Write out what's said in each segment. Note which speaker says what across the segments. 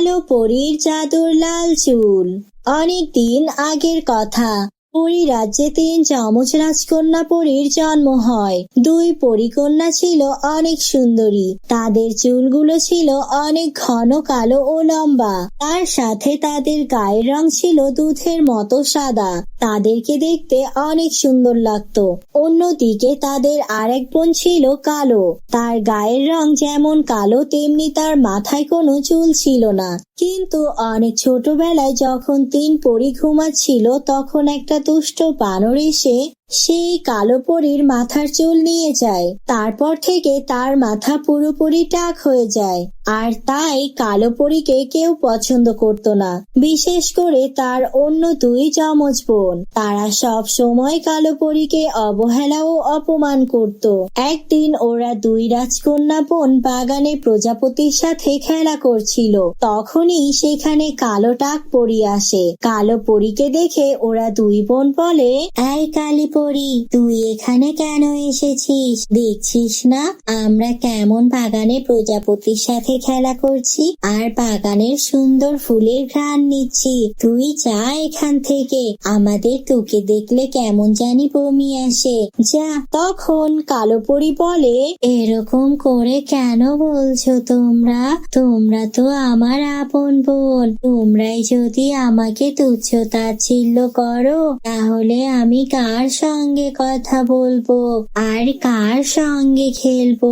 Speaker 1: কালো পরীর চাদর, লাল চুল। অনেক দিন আগের কথা। পরী রাজ্যে তিন যমজ রাজকন্যা পরীর জন্ম হয়। দুই পরিকন্যা ছিল অনেক সুন্দরী। তাদের চুলগুলো ছিল অনেক ঘন, কালো ও লম্বা। তার সাথে তাদের গায়ের রং ছিল দুধের মতো সাদা। তাদেরকে দেখতে অনেক সুন্দর লাগত। অন্যদিকে তাদের আরেক বোন ছিল কালো। তার গায়ের রং যেমন কালো, তেমনি তার মাথায় কোনো চুল ছিল না। কিন্তু অনেক ছোটবেলায় যখন তিন পরি ঘুমাচ্ছিল, তখন একটা দুষ্ট বানর এসে সেই কালো পরীর মাথার চুল নিয়ে যায়। তারপর থেকে তার মাথা পুরোপুরি টাক হয়ে যায়। আর তাই কালো পরীকে কেউ পছন্দ করত না। বিশেষ করে তার অন্য দুই যমজ বোন। তারা সব সময় কালো পরীকে অবহেলা ও অপমান করত। একদিন ওরা দুই রাজকন্যা বোন বাগানে প্রজাপতির সাথে খেলা করছিল। তখনই সেখানে কালো টাক পরি আসে। কালো পরীকে দেখে ওরা দুই বোন বলে, এই কালী পরি তুই এখানে কেন এসেছিস? দেখছিস না, আমরা কেমন বাগানে প্রজাপতির সাথে খেলা করছি আর বাগানের সুন্দর ফুলের ঘ্রাণ নিচ্ছি। তুই যা এখান থেকে, আমাদের তোকে দেখলে কেমন জানি বমি আসে। যা, তখন কালো পরি বলে, এরকম করে কেন বলছো তোমরা? তোমরা তো আমার আপন বোন। তোমরাই যদি আমাকে তুচ্ছ তাচ্ছিল্য করো, তাহলে আমি কার সঙ্গে কথা বলব। আর কার সঙ্গে খেলব?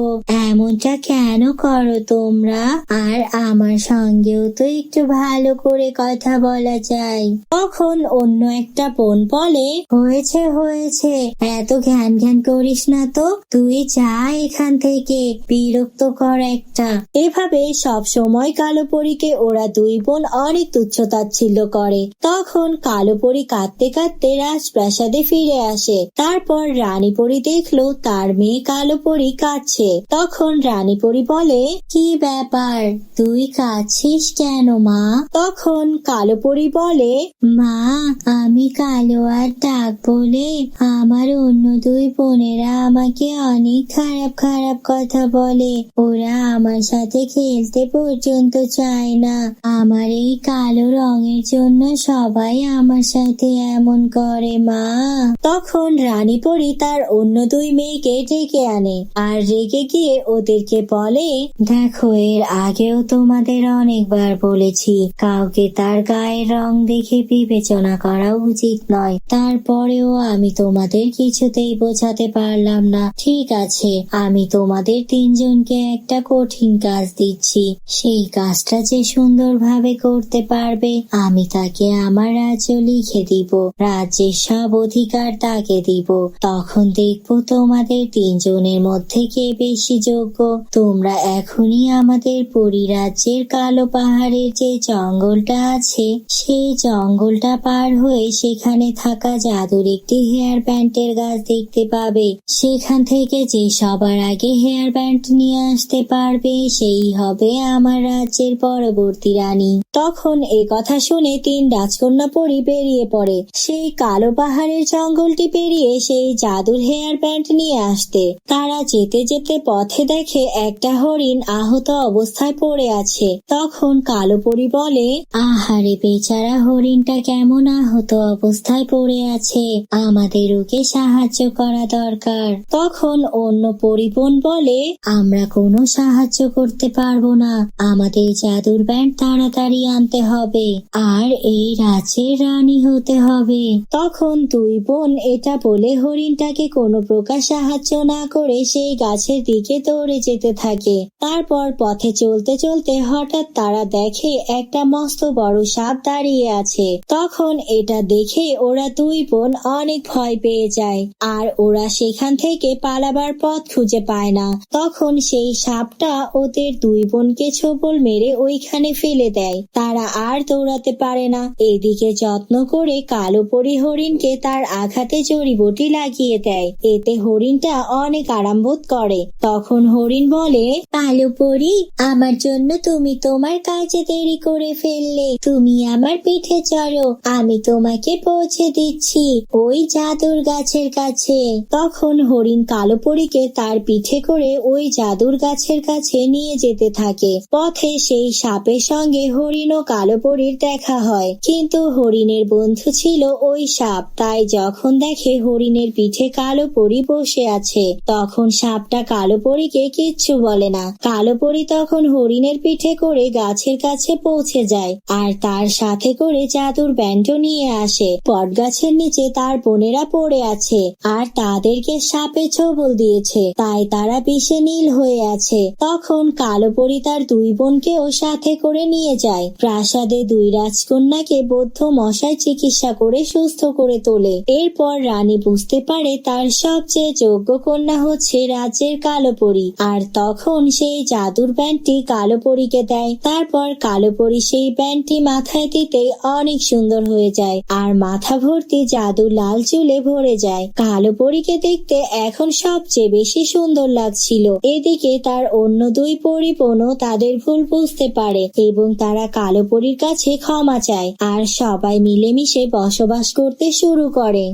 Speaker 1: এমনটা কেন করো তোমরা? আর আমার সঙ্গেও তো একটু ভালো করে কথা বলা যায়। তখন অন্য একটা বোন বলে, হয়েছে হয়েছে। এত ঘ্যান ঘ্যান করিস না তো। তুই যা এখান থেকে, বিরক্ত কর একটা। এভাবে সব সময় কালো পরীকে ওরা দুই বোন অনেক তুচ্ছ তাচ্ছিল্য করে। তখন কালো পরী কাঁদতে কাঁদতে রাজপ্রাসাদে ফিরে আসে তারপর রানী পরী দেখল তার মেয়ে কালো পরী কাঁদছে। তখন রানী পরী বলে, কি ব্যাপার? তুই কাঁদছিস কেন মা? তখন কালো পরী বলে, মা, আমি কালো আর ডাক বলে আমার অন্য দুই বোনেরা আমাকে অনেক খারাপ খারাপ কথা বলে। ওরা আমার সাথে খেলতে পর্যন্ত চায় না। আমার এই কালো রঙের জন্য সবাই আমার সাথে এমন করে মা। তখন রানী পরি তার অন্য দুই মেয়েকে ডেকে আনে আর রেগে গিয়ে ওদেরকে বলে, দেখো, এর আগেও তোমাদের অনেকবার বলেছি, কাউকে তার গায়ের রং দেখে বিবেচনা করা উচিত নয়। তারপরেও আমি তোমাদের কিছুতেই বোঝাতে পারলাম না। ঠিক আছে, আমি তোমাদের তিনজনকে একটা কঠিন কাজ দিচ্ছি। সেই কাজটা যে সুন্দরভাবে করতে পারবে, আমি তাকে আমার রাজ্য লিখে দিব। রাজ্যের সব অধিকার তাকে দিব। তখন দেখব তোমাদের তিনজনের মধ্যে কে বেশি যোগ্য। তোমরা এখনই আমাদের পরিরাজ্যের কালো পাহাড়ের যে জঙ্গলটা আছে, সেই জঙ্গলটা পার হয়ে সেখানে থাকা জাদুর একটি হেয়ার ব্যান্ডের গাছ দেখতে পাবে। সেখান থেকে যে সবার আগে হেয়ার ব্যান্ড নিয়ে আসতে পারবে, সেই হবে আমার রাজ্যের পরবর্তী রানী। তখন এ কথা শুনে তিন রাজকন্যা পরি বেরিয়ে পড়ে। সেই কালো পাহাড়ের জঙ্গলটি পেরিয়ে সেই জাদুর হেয়ার ব্যান্ড নিয়ে আসতে। তারা যেতে যেতে পথে দেখে একটা হরিণ আহত অবস্থায় পড়ে আছে। তখন কালো পরি বলে, আহারে বেচারা হরিণটা কেমন আহত অবস্থায় পড়ে আছে। আমাদের ওকে সাহায্য করা দরকার। তখন অন্য পরিবন বলে, আমরা কোনো সাহায্য করতে পারব না। আমাদের জাদুর ব্যান্ড তাড়াতাড়ি আনতে হবে। আর এই রাজ্যের রানী হতে হবে। তখন দুই বোন এটা বলে হরিণটাকে কোনো প্রকার সাহায্য না করে সেই গাছের দিকে দৌড়ে যেতে থাকে। তারপর পথে চলতে চলতে হঠাৎ তারা দেখে একটা মস্ত বড় সাপ দাঁড়িয়ে আছে। তখন এটা দেখে ওরা দুই বোন অনেক ভয় পেয়ে যায় আর ওরা সেখান থেকে পালাবার পথ খুঁজে পায় না। তখন সেই সাপটা ওদের দুই বোনকে ছোবল মেরে ওইখানে ফেলে দেয়। তারা আর দৌড়াতে পারে না। এদিকে যত্ন করে কালো পরি হরিণকে তার আঘাতে জড়িবটি লাগিয়ে দেয়। এতে হরিণটা অনেক আরাম বোধ করে। তখন হরিণ বলে কালো পরি, আমার জন্য তুমি তোমার কাজে দেরি করে ফেললে। তুমি আমার পিঠে চড়ো, আমি তোমাকে পৌঁছে দিচ্ছি ওই জাদুর গাছের কাছে। তখন হরিণ কালো পরীকে তার পিঠে করে ওই জাদুর গাছের কাছে নিয়ে যেতে থাকে। পথে সেই সাপের সঙ্গে হরিণ ও কালো পরীর দেখা হয়। কিন্তু হরিণের বন্ধু ছিল ওই সাপ। তাই যখন দেখে হরিণের পিঠে কালো পরি বসে আছে। তখন সাপটা কালো পরীকে কিচ্ছু বলে না। কালো পরি তখন হরিণের পিঠে করে গাছের কাছে পৌঁছে যায় আর তার সাথে করে জাদুর ব্যান্ডও নিয়ে আসে। বটগাছের নিচে তার বোনেরা পড়ে আছে আর তাদেরকে সাপে ছবল দিয়েছে। তাই তারা বিষে নীল হয়ে আছে। তখন কালো পরি তার দুই বোনকেও সাথে করে নিয়ে যায়। প্রাসাদে দুই রাজকন্যাকে বৌদ্ধ মশাই চিকিৎসা করে সুস্থ করে তোলে। এরপর রানী বুঝতে পারে তার সবচেয়ে যোগ্য কন্যা হচ্ছে রাজ্যের কালো পরি আর তখন সেই জাদুর ব্যান্ডটি কালো পরীকে দেয়। তারপর কালো পরি সেই ব্যান্ডটি মাথায় দিতে অনেক সুন্দর হয়ে যায় আর মাথা ভর্তি জাদু লাল চুলে ভরে যায়। কালো পরীকে দেখতে এখন সবচেয়ে বেশি সুন্দর লাগছিল। এদিকে তার অন্য দুই পরিপণও তাদের ভুল বুঝতে পারে এবং তারা কালো পরীর কাছে ক্ষমা চায় আর সবাই মিলেমিশে বসবাস করতে শুরু করে।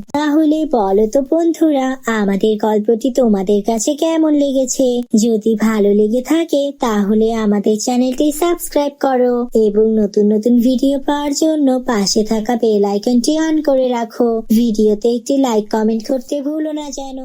Speaker 1: তাহলে বলো তো বন্ধুরা, আমাদের গল্পটি তোমাদের কাছে কেমন লেগেছে? যদি ভালো লেগে থাকে, তাহলে আমাদের চ্যানেলটি সাবস্ক্রাইব করো এবং নতুন নতুন ভিডিও পাওয়ার জন্য পাশে থাকা বেল আইকনটি অন করে রাখো। ভিডিওতে একটি লাইক, কমেন্ট করতে ভুলো না যেন।